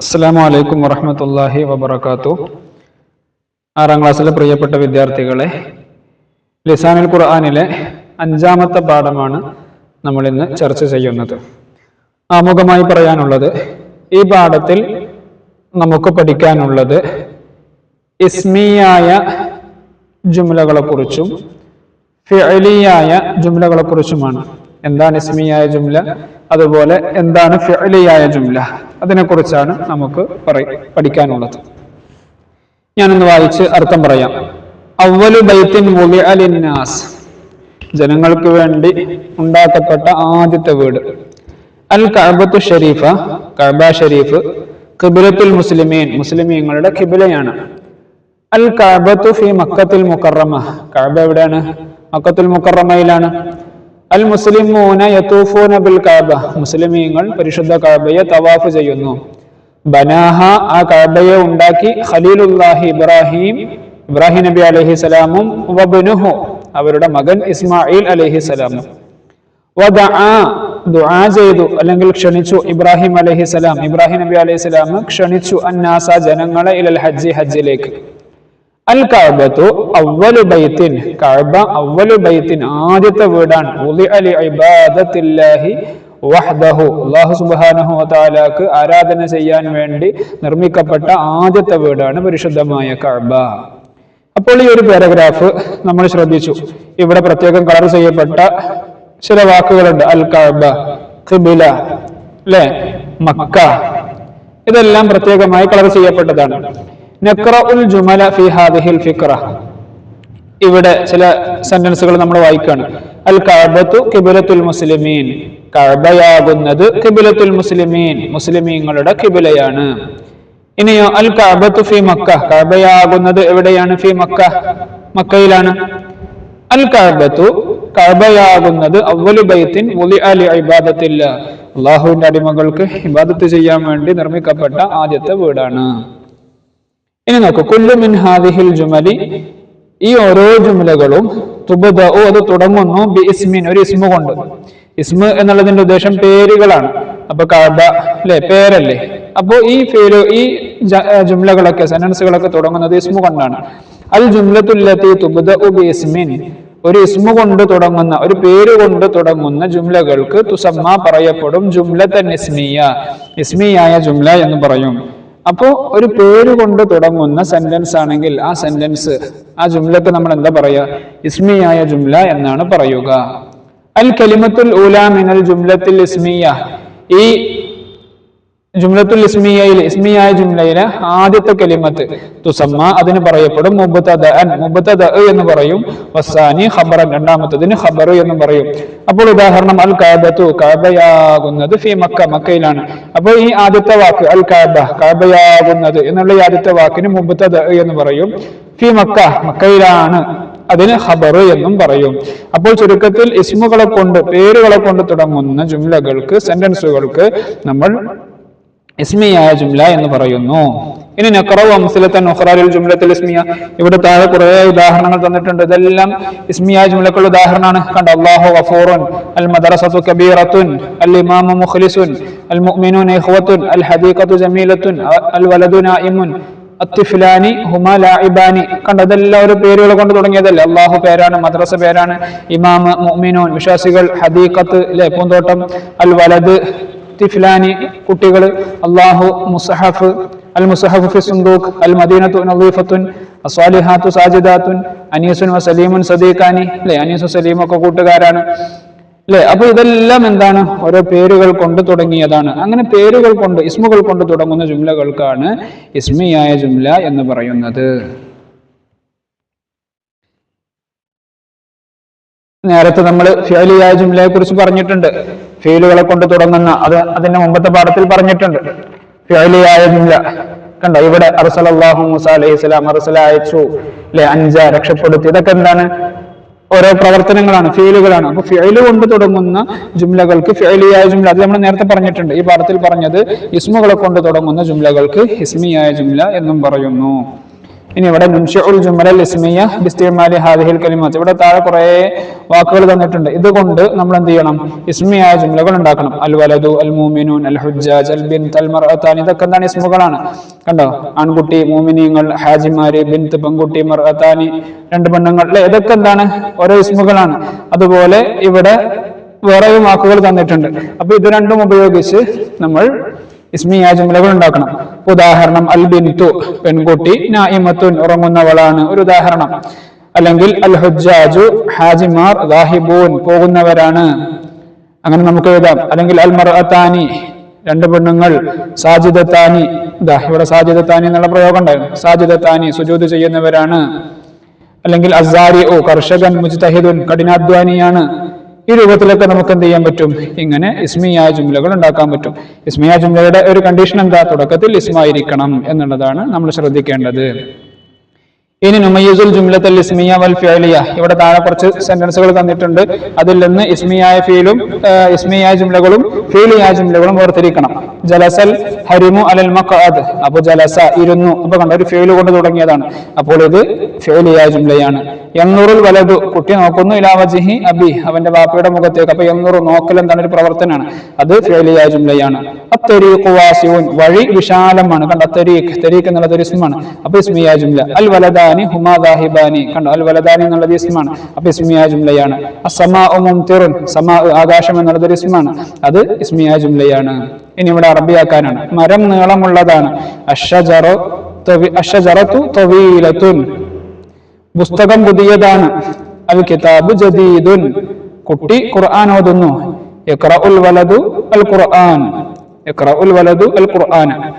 അസ്സാം വലൈക്കും വറഹമത്തല്ലാഹി വബർക്കാത്തു ആറാം ക്ലാസ്സിലെ പ്രിയപ്പെട്ട വിദ്യാർത്ഥികളെ ലിസാനുൽ ഖുർആാനിലെ അഞ്ചാമത്തെ പാഠമാണ് നമ്മൾ ഇന്ന് ചർച്ച ചെയ്യുന്നത്. ആമുഖമായി പറയാനുള്ളത് ഈ പാഠത്തിൽ നമുക്ക് പഠിക്കാനുള്ളത് ഇസ്മിയായ ജുംലകളെക്കുറിച്ചും ഫിഅലിയായ ജുംലകളെക്കുറിച്ചുമാണ്. എന്താണ് ഇസ്മിയായ ജുംല? അതുപോലെ എന്താണ് ഫിഅലിയായ ജുംല? അതിനെക്കുറിച്ചാണ് നമുക്ക് പറ- പഠിക്കാനുള്ളത്. ഞാനൊന്ന് വായിച്ച് അർത്ഥം പറയാം. അവലു ബൈത്തിൻ അലിന്നാസ് ലിന്നാസ്. ജനങ്ങൾക്ക് വേണ്ടി ഉണ്ടാക്കപ്പെട്ട ആദ്യത്തെ വീട്. അൽ കഅബത്തു ഷരീഫ കഅബ ഷരീഫ് ഖിബ്ലത്തുൽ മുസ്ലിമീൻ മുസ്ലിമീങ്ങളുടെ ഖിബിലയാണ്. അൽ കഅബത്തു ഫി മക്കത്തുൽ മുക്കറമ കഅബ എവിടെയാണ്? മക്കത്തുൽ മുക്കറമയിലാണ് അൽ മുസ്ലിമൂന യതൂഫൂന ബിൽ കാബ. മുസ്ലിമീങ്ങൾ പരിശുദ്ധ കാബയെ തവാഫ് ചെയ്യുന്നു. ബനാഹ ആ കാബയെ ഉണ്ടാക്കി ഖലീലുല്ലാഹി ഇബ്രാഹിം ഇബ്രാഹിം നബി അലഹി വബ്നുഹു അവരുടെ മകൻ ഇസ്മായിൽ അലഹി വദആ ദുആ ചെയ്തു അല്ലെങ്കിൽ ക്ഷണിച്ചു ഇബ്രാഹിം അലഹി സലാം ഇബ്രാഹിം നബി അലൈഹി സലാം ക്ഷണിച്ചു അന്നാസ ജനങ്ങളെ ഇലൽ ഹജ്ജി ഹജ്ജിലേക്ക്. അൽ കഅബത്തു അവ്വലു ബൈത്തിൻ. കഅബ അവ്വലു ബൈത്തിൻ. ആദ്യത്തെ വീടാണ്. അലി ഇബാദത്തില്ലാഹി വഹ്ദഹു. അല്ലാഹു സുബ്ഹാനഹു വതആലക്ക് ആരാധന ചെയ്യാൻ വേണ്ടി നിർമ്മിക്കപ്പെട്ട ആദ്യത്തെ വീടാണ് പരിശുദ്ധമായ കഅബ. അപ്പോൾ ഈ ഒരു പാരഗ്രാഫ് നമ്മൾ ശ്രദ്ധിച്ചു. ഇവിടെ പ്രത്യേകം കളർ ചെയ്യപ്പെട്ട ചില വാക്കുകളുണ്ട്. അൽ കഅബ ഖിബില അല്ലെ മക്ക. ഇതെല്ലാം പ്രത്യേകമായി കളർ ചെയ്യപ്പെട്ടതാണ്. ജുമല ഹാദിഹിൽ ഇവിടെ ചില സെന്റൻസുകൾ നമ്മൾ വായിക്കുകയാണ് അൽ കഅബത്തു കിബിലത്തുൽ മുസ്ലിമീൻ. കഅബയാകുന്നത് കിബിലത്തുൽ മുസ്ലിമീൻ. മുസ്ലിമീങ്ങളുടെ കിബിലയാണ്. ഇനിയോ അൽ കഅബത്തു ഫി മക്ക. കഅബയാകുന്നത് എവിടെയാണ് ഫി മക്ക? മക്കയിലാണ്. അൽ കഅബത്തു കഅബയാകുന്നത് അവലു ബൈത്തിൻ വുളിഅ ലി ഇബാദത്തില്ല അള്ളാഹുവിന്റെ അടിമകൾക്ക് ഇബാദത്ത് ചെയ്യാൻ വേണ്ടി നിർമ്മിക്കപ്പെട്ട ആദ്യത്തെ വീടാണ്. ഇനി നോക്കൂ കുല്ലു മിൻ ഹാദിഹിൽ ജുമലി. ഈ ഓരോ ജുമലകളും തുബദഉ അത് തുടങ്ങുന്നു ബി ഇസ്മിൻ ഒരു ഇസ്മ കൊണ്ട്. ഇസ്മ എന്നുള്ളതിന്റെ ഉദ്ദേശം പേരുകളാണ്. അപ്പൊ കഅബ അല്ലെ പേരല്ലേ. അപ്പോ ഈ പേര് ഈ ജുമലകളൊക്കെ സെന്റൻസുകളൊക്കെ തുടങ്ങുന്നത് ഇസ്മ കൊണ്ടാണ്. അൽ ജുംലത്തുല്ലത്തി തുബദഉ ബി ഇസ്മിൻ. ഒരു ഇസ്മു കൊണ്ട് തുടങ്ങുന്ന ഒരു പേര് കൊണ്ട് തുടങ്ങുന്ന ജുംലകൾക്ക് തുസമ്മ പറയപ്പെടും. ജുംലത്തൻ ഇസ്മിയ ഇസ്മിയായ ജുംല എന്ന് പറയും. അപ്പോ ഒരു പേര് കൊണ്ട് തുടങ്ങുന്ന സെന്റൻസ് ആണെങ്കിൽ ആ സെന്റൻസ് ആ ജുംലക്ക് നമ്മൾ എന്താ പറയുക ഇസ്മിയായ ജുംല എന്നാണ് പറയുക. അൽ കലിമത്തുൽ ഊല മിനൽ ജുംലത്തിൽ ഇസ്മിയ. ഈ ജുംലത്തുൽ ഇസ്മിയയിൽ ഇസ്മിയായ ജുംലയിലെ ആദ്യത്തെ കലിമത്ത് തുസമ്മ അതിന് പറയപ്പെടും മുബത്തദ മുബത്തദ എന്ന് പറയും വസാനി ഖബറൻ രണ്ടാമത്തതിന് ഖബർ എന്ന് പറയും. അപ്പോൾ ഉദാഹരണം അൽ കാബത്തു കാബയാകുന്നത് ഫി മക്ക മക്കയിലാണ്. അപ്പോൾ ഈ ആദ്യത്തെ വാക്ക് അൽ കാബ കാബയാകുന്നത് എന്നുള്ള ഈ ആദ്യത്തെ വാക്കിന് മുബത്തദ എന്ന് പറയും. ഫി മക്ക മക്കയിലാണ് അതിന് ഹബർ എന്നും പറയും. അപ്പോൾ ചുരുക്കത്തിൽ ഇസ്മുകളെ കൊണ്ട് പേരുകളെ കൊണ്ട് തുടങ്ങുന്ന ജുംലകൾക്ക് സെന്റൻസുകൾക്ക് നമ്മൾ ഇസ്മിയായ ജുംല എന്ന് പറയുന്നു. ഇനി നഖറവ് അംസലത്തൻ ഉഖ്റാലിൽ ജുംലത്തിൽ ഇസ്മിയ. ഇവിടെ താഴെ കുറെ ഉദാഹരണങ്ങൾ തന്നിട്ടുണ്ട്. ഇതെല്ലാം ഇസ്മിയായ ജുംലക്കുള്ള ഉദാഹരണമാണ്. കണ്ട അള്ളാഹു ഗഫൂറുൻ അൽ മദ്രസത്തു കബീറത്തുൻ അൽ ഇമാമു മുഖ്ലിസുൻ അൽ മുഅ്മിനൂന ഇഖ്വത്തുൻ അൽ ഹദീഖത്തു ജമീലത്തുൻ അൽ വലദു നായിമുൻ അത്തിഫിലാനി ഹുമ ലാഇബാനി. കണ്ട അതെല്ലാം ഒരു പേരുകൾ കൊണ്ട് തുടങ്ങിയതല്ലേ? അള്ളാഹു പേരാണ് മദ്രസ പേരാണ്. ഇമാമ മുഅ്മിനൂൻ വിശ്വാസികൾ ഹദീഖത്ത് അല്ലെ പൂന്തോട്ടം അൽ വലദ് തിഫ്ലാനി കുട്ടികൾ അള്ളാഹു മുസഹഫ് അൽ മുസഹഫ് ഫി സുന്ദൂഖ് അൽ മദീനത്തു നദീഫത്തുൻ അസ്വാലിഹാത്തു സാജിദാത്തുൻ അനീസുൻ വസലീമുൻ സദീഖാനി അല്ലെ? അനീസു സലീം ഒക്കെ കൂട്ടുകാരാണ്. അല്ലെ? അപ്പൊ ഇതെല്ലാം എന്താണ്? ഓരോ പേരുകൾ കൊണ്ട് തുടങ്ങിയതാണ്. അങ്ങനെ പേരുകൾ കൊണ്ട് ഇസ്മുകൾ കൊണ്ട് തുടങ്ങുന്ന ജുംലകൾക്കാണ് ഇസ്മിയായ ജുംല എന്ന് പറയുന്നത്. നേരത്തെ നമ്മൾ ഫിയലിയായ ജുംലയെ കുറിച്ച് പറഞ്ഞിട്ടുണ്ട്. ഫീലുകളെ കൊണ്ട് തുടങ്ങുന്ന അത് അതിന്റെ മുമ്പത്തെ പാഠത്തിൽ പറഞ്ഞിട്ടുണ്ട്. ഫിയലിയായ ജുംല. കണ്ടോ? ഇവിടെ അറസലാഹു മുസ അലൈഹി സ്വലാം അറസല അയച്ചു. അല്ലെ അഞ്ച രക്ഷപ്പെടുത്തി. ഇതൊക്കെ എന്താണ്? ഓരോ പ്രവർത്തനങ്ങളാണ് ഫീലുകളാണ് അപ്പൊ ഫിയൽ കൊണ്ട് തുടങ്ങുന്ന ജുംലകൾക്ക് ഫിയലിയായ ജുംല. അത് നമ്മൾ നേരത്തെ പറഞ്ഞിട്ടുണ്ട്. ഈ പാഠത്തിൽ പറഞ്ഞത് ഇസ്മുകളെ കൊണ്ട് തുടങ്ങുന്ന ജുംലകൾക്ക് ഇസ്മിയായ ജുംല എന്നും പറയുന്നു. ഇനി ഇവിടെ ഇവിടെ താഴെ കുറേ വാക്കുകൾ തന്നിട്ടുണ്ട്. ഇതുകൊണ്ട് നമ്മൾ എന്ത് ചെയ്യണം? ഇസ്മിയായ ജുമലകൾ ഉണ്ടാക്കണം. അൽ വലദു അൽ മൂമിനൂൻ അൽ ഹുജാജ് അൽ ബിൻ അൽ മർഅത്താൻ ഇതൊക്കെ എന്താണ് ഇസ്മുകളാണ്. കണ്ടോ? ആൺകുട്ടി മൂമിനിയങ്ങൾ ഹാജിമാര് ബിൻത്ത് പെൺകുട്ടി മർഅത്താനി രണ്ട് പെണ്ണുങ്ങൾ. അല്ലെ? ഇതൊക്കെ എന്താണ്? ഓരോ ഇസ്മുകളാണ്. അതുപോലെ ഇവിടെ വേറെയും വാക്കുകൾ തന്നിട്ടുണ്ട്. അപ്പൊ ഇത് രണ്ടും ഉപയോഗിച്ച് നമ്മൾ ഇസ്മിയ ജുമലകൾ ഉണ്ടാക്കണം. ഉദാഹരണം അൽ ബിന്തു പെൺകുട്ടി നായിമത്തുൻ ഉറങ്ങുന്നവളാണ് ഒരു ഉദാഹരണം. അല്ലെങ്കിൽ അൽ ഹുജ്ജാജു ഹാജിമാർ ദാഹിബൂൻ പോകുന്നവരാണ്. അങ്ങനെ നമുക്ക് എഴുതാം. അല്ലെങ്കിൽ അൽ മർഅത്താനി രണ്ട് പെണ്ണുങ്ങൾ സാജിദത്താനി ഇതാ ഇവിടെ സാജിദത്താനി എന്നുള്ള പ്രയോഗം ഉണ്ടായിരുന്നു സാജിദത്താനി സുജൂത് ചെയ്യുന്നവരാണ്. അല്ലെങ്കിൽ അസാരി ഓ കർഷകൻ മുജ്തഹിദുൻ കഠിനാധ്വാനിയാണ്. ഈ രൂപത്തിലൊക്കെ നമുക്ക് എന്ത് ചെയ്യാൻ പറ്റും? ഇങ്ങനെ ഇസ്മിയ ജുംലകൾ ഉണ്ടാക്കാൻ പറ്റും. ഇസ്മിയ ജുംലയുടെ ഒരു കണ്ടീഷൻ എന്താ? തുടക്കത്തിൽ ഇസ്മായിരിക്കണം എന്നുള്ളതാണ് നമ്മൾ ശ്രദ്ധിക്കേണ്ടത്. ഇനി നുമയ്യുസുൽ ജുംലത്തൽ ഇസ്മിയ വൽ ഫിയലിയ ഇവിടെ താഴെ കുറച്ച് സെന്റൻസുകൾ തന്നിട്ടുണ്ട്. അതിൽ നിന്ന് ഇസ്മിയായ ഫീലും ഇസ്മിയായ ജുംലകളും ഫീലിയായ ജുംലകളും വേർതിരിക്കണം. ജലസൽ ഹരിമു അലൽ മഖഅദ്. അപ്പൊ ജലസ ഇരുന്നു. അപ്പൊ കണ്ട ഒരു ഫീൽ കൊണ്ട് തുടങ്ങിയതാണ്. അപ്പോൾ ഇത് ഫീലിയായ ജുംലയാണ്. എണ്ണൂറിൽ വലതു കുട്ടി നോക്കുന്നു ഇലാവജിഹി അബി അവന്റെ ബാപ്പയുടെ മുഖത്തേക്ക്. അപ്പൊ എണ്ണൂറ് നോക്കൽ എന്താണ്? ഒരു പ്രവർത്തനമാണ്. അത് ഫിഅലിയായ ജുംലയാണ്. വഴി വിശാലമാണ്. കണ്ട തരീഖ് തരീഖ് എന്നുള്ളത് ഒരു ഇസ്മാണ്. അപ്പൊ ഇസ്മിയ ജുംല. അൽ വലദാനി ഹുമാ ദാഹിബാനി. കണ്ടോ അൽ വലദാനി എന്നുള്ളത് ഇസ്മാണ്. അപ്പൊ ഇസ്മിയ ജുംലയാണ്. അസമാ സമാ ആകാശം എന്നുള്ളത് ഒരു ഇസ്മാണ്. അത് ഇസ്മിയ ജുംലയാണ്. ഇനി ഇവിടെ അറബിയാക്കാനാണ്. മരം നീളമുള്ളതാണ്. അഷജറു അഷജറത്തു തവീലത്തുൻ. പുസ്തകം പുതിയതാണ്. അൽ കിതാബു ജദീദുൻ. കുട്ടി ഖുർആൻ ഓതുന്നു. ഇഖ്റഉൽ വലദു അൽ ഖുർആൻ. ഇഖ്റഉൽ വലദു അൽ ഖുർആൻ.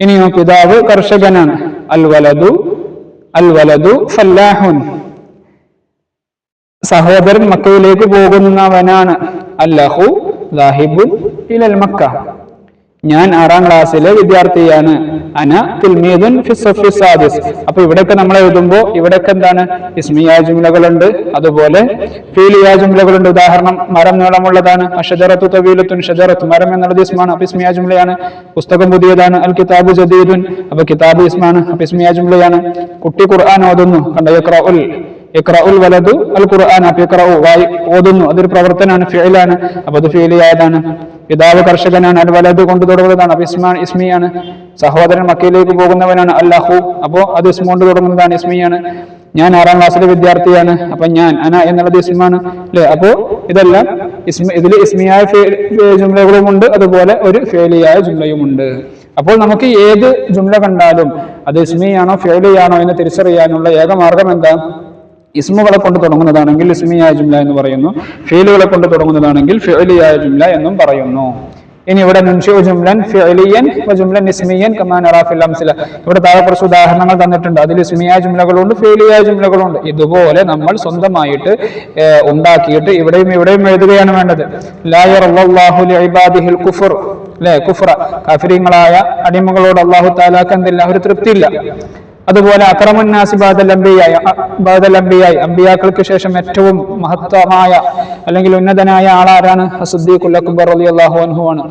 ഇനിയോ പിതാവ് കർഷകനാണ്. അൽ വലദു അൽ വലദു ഫല്ലാഹുൻ സഹോദരൻ മക്കയിലേക്ക് പോകുന്നവനാണ്. അല്ലഹു ദാഹിബുൻ ഇലൽ മക്ക. ഞാൻ ആറാം ക്ലാസ്സിലെ വിദ്യാർത്ഥിയാണ്. അന തിൽമീദുൻ സാദിസ്. അപ്പൊ ഇവിടെയൊക്കെ നമ്മൾ എഴുതുമ്പോൾ ഇവിടെയൊക്കെ എന്താണ്? ഇസ്മിയ ജുംലകളുണ്ട്. അതുപോലെ ഫീലിയ ജുംലകളുണ്ട്. ഉദാഹരണം മരം നീളമുള്ളതാണ്. അഷജറത്തു തവീലത്തുൻ ഷജറത്ത്. മരം എന്നുള്ളത് ഇസ്മാണ്. അപ്പൊ ഇസ്മിയ ജുംലയാണ്. പുസ്തകം പുതിയതാണ്. അൽ കിതാബ് ജദീദുൻ. അപ്പൊ കിതാബ് ഇസ്മാണ്. അപ്പൊ ഇസ്മിയ ജുംലയാണ്. കുട്ടി ഖുർആൻ ഓതുന്നു. കണ്ട? യഖ്റഉൽ ഇഖ്റഉൽ വലദു അൽ ഖുർആൻ അപ്പൊ ഇക്രഉ ഓതുന്നു. അതൊരു പ്രവർത്തനമാണ് ഫീലാണ് അപ്പൊ അത് ഫിഅലിയായതാണ് പിതാവ് കർഷകനാണ് അൽ വലത് കൊണ്ട് തുടങ്ങുന്നതാണ് അപ്പൊ ഇസ്മാൻ ഇസ്മിയാണ്. സഹോദരൻ മക്കയിലേക്ക് പോകുന്നവനാണ് അല്ലാഹു. അപ്പോ അത് ഇസ്മ കൊണ്ട് തുടങ്ങുന്നതാണ് ഇസ്മിയാണ്. ഞാൻ ആറാം ക്ലാസ്സിലെ വിദ്യാർത്ഥിയാണ് അപ്പൊ ഞാൻ അന എന്നുള്ളത് ഇസ്മാണ്. അല്ലെ? അപ്പോ ഇതെല്ലാം ഇസ്മ ഇതിൽ ഇസ്മിയായ ജുംലകളും ഉണ്ട് അതുപോലെ ഒരു ഫേലിയായ ജുംലയും ഉണ്ട്. അപ്പോൾ നമുക്ക് ഏത് ജുംല കണ്ടാലും അത് ഇസ്മിയാണോ ഫേലിയാണോ എന്ന് തിരിച്ചറിയാനുള്ള ഏക മാർഗം എന്താ? ഇസ്മുകളെ കൊണ്ട് തുടങ്ങുന്നതാണെങ്കിൽ ഇസ്മിയായ ജുംല എന്ന് പറയുന്നു. ഫീലുകളെ കൊണ്ട് തുടങ്ങുന്നതാണെങ്കിൽ ഫിഅലിയായ ജുംല എന്നും പറയുന്നു. ഇനി ഇവിടെ അംസില. ഇവിടെ താഴെ കുറച്ച് ഉദാഹരണങ്ങൾ തന്നിട്ടുണ്ട്. അതിൽ ഇസ്മിയായ ജുംലകളുണ്ട് ഫിഅലിയായ ജുംലകളുണ്ട്. ഇതുപോലെ നമ്മൾ സ്വന്തമായിട്ട് ഉണ്ടാക്കിയിട്ട് ഇവിടെയും ഇവിടെയും എഴുതുകയാണ് വേണ്ടത്. കുഫർ അല്ലെ കുഫ്ര. കാഫിരിങ്ങളായ അടിമകളോട് അള്ളാഹു താലാക്ക് എന്തില്ല? ഒരു തൃപ്തിയില്ല. അതുപോലെ അക്രമന്നാസി ബാദലംബിയായി ബാദലംബിയായി അംബിയാക്കൾക്ക് ശേഷം ഏറ്റവും മഹത്വമായ അല്ലെങ്കിൽ ഉന്നതനായ ആളാരാണ് ഹസുദ്ദീഖുൽ അക്ബർ റളിയല്ലാഹു അൻഹു ആണ്.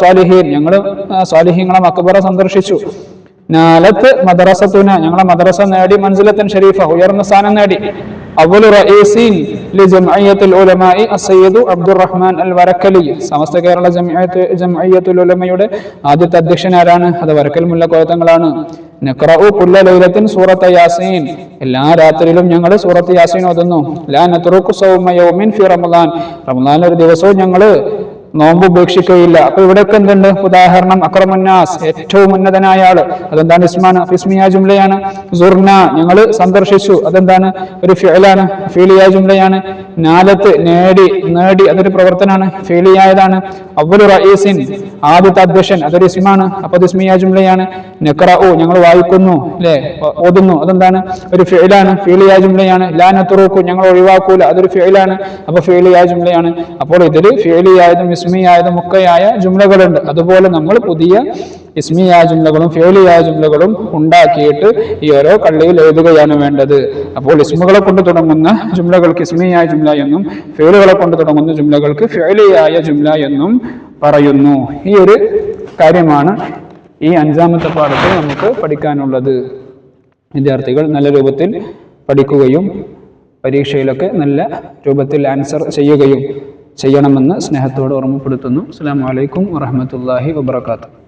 സ്വാലിഹീൻ ഞങ്ങൾ സ്വാലിഹീങ്ങളെ മക്കബറ സന്ദർശിച്ചു. നാലത്ത് മദ്രസത്തുന. ഞങ്ങളെ മദ്രസ നേടി മൻസിലത്തൻ ഷരീഫ ഉയർന്ന സ്ഥാനം നേടി. അവലു റഈസീൻ ലിജംഇയ്യത്തുൽ ഉലമാഇ അസയ്യിദു അബ്ദുറഹ്മാൻ അൽ വരക്കലി സമസ്ത കേരള ജംഇയത്ത് ജംഇയത്തുൽ ഉലമയുടെ ആദ്യത്തെ അധ്യക്ഷൻ ആരാണ്? അത് വരക്കൽ മുല്ലക്കോയത്തങ്ങളാണ് നഖറഉ കുല്ല ലൈലത്തിൻ സൂറത്ത യാസീൻ. എല്ലാ രാത്രിയിലും ഞങ്ങൾ സൂറത്ത് യാസീൻ ഓതുന്നു. ലാ നത്റുഖു സൗമ യൗമിൻ ഫി റമളാൻ റമളാൻ ഒരു ദിവസവും ഞങ്ങൾ നോമ്പ് ഉപേക്ഷിക്കുകയില്ല അപ്പൊ ഇവിടെയൊക്കെ എന്തുണ്ട്? ഉദാഹരണം അക്രമന്യാസ് ഏറ്റവും ഉന്നതനായ ആൾ. അതെന്താണ് ഇസ്മാൻ? ഇസ്മിയ ജുംലയാണ്. സുർന ഞങ്ങൾ സന്ദർശിച്ചു. അതെന്താണ്? ഒരു ഫേലാണ് ഫീലിയ ജുംലയാണ്. നാലത്ത് നേടി നേടി അതൊരു പ്രവർത്തനമാണ് ഫീലിയായതാണ്. അവലു റഈസിൻ ആദ്യത്തെ അധ്യക്ഷൻ. അതൊരു ഇസ്മാണ്. അപ്പൊ ഇസ്മിയാ ജുംലയാണ്. ഓ ഞങ്ങൾ വായിക്കുന്നു അല്ലെ ഓതുന്നു. അതെന്താണ്? ഒരു ഫേലാണ് ഫീലിയ ജുംലയാണ്. ലാ നത്റൂക്കു ഞങ്ങൾ ഒഴിവാക്കൂല. അതൊരു ഫേലാണ് അപ്പൊ ഫീലിയ ജുംലയാണ്. അപ്പോൾ ഇതിൽ ഫിഅലിയായതും ഇസ്മിയായതും ഒക്കെയായ ജുംലകളുണ്ട്. അതുപോലെ നമ്മൾ പുതിയ ഇസ്മിയായ ജുംലകളും ഫേലിയായ ജുംലകളും ഉണ്ടാക്കിയിട്ട് ഈ ഓരോ കള്ളിയിൽ എഴുതുകയാണ് വേണ്ടത്. അപ്പോൾ ഇസ്മുകളെ കൊണ്ട് തുടങ്ങുന്ന ജുംലകൾക്ക് ഇസ്മിയായ ജുംല എന്നും ഫേലുകളെ കൊണ്ട് തുടങ്ങുന്ന ജുംലകൾക്ക് ഫേലിയായ ജുംല എന്നും പറയുന്നു. ഈ ഒരു കാര്യമാണ് ഈ അഞ്ചാമത്തെ പാഠത്തിൽ നമുക്ക് പഠിക്കാനുള്ളത്. വിദ്യാർത്ഥികൾ നല്ല രൂപത്തിൽ പഠിക്കുകയും പരീക്ഷയിലൊക്കെ നല്ല രൂപത്തിൽ ആൻസർ ചെയ്യുകയും ചെയ്യണമെന്ന് സ്നേഹത്തോട് ഓർമ്മപ്പെടുത്തുന്നു. അസ്സാം വലൈക്കും വറഹമത്തല്ലാഹി വാബർക്കാത്തു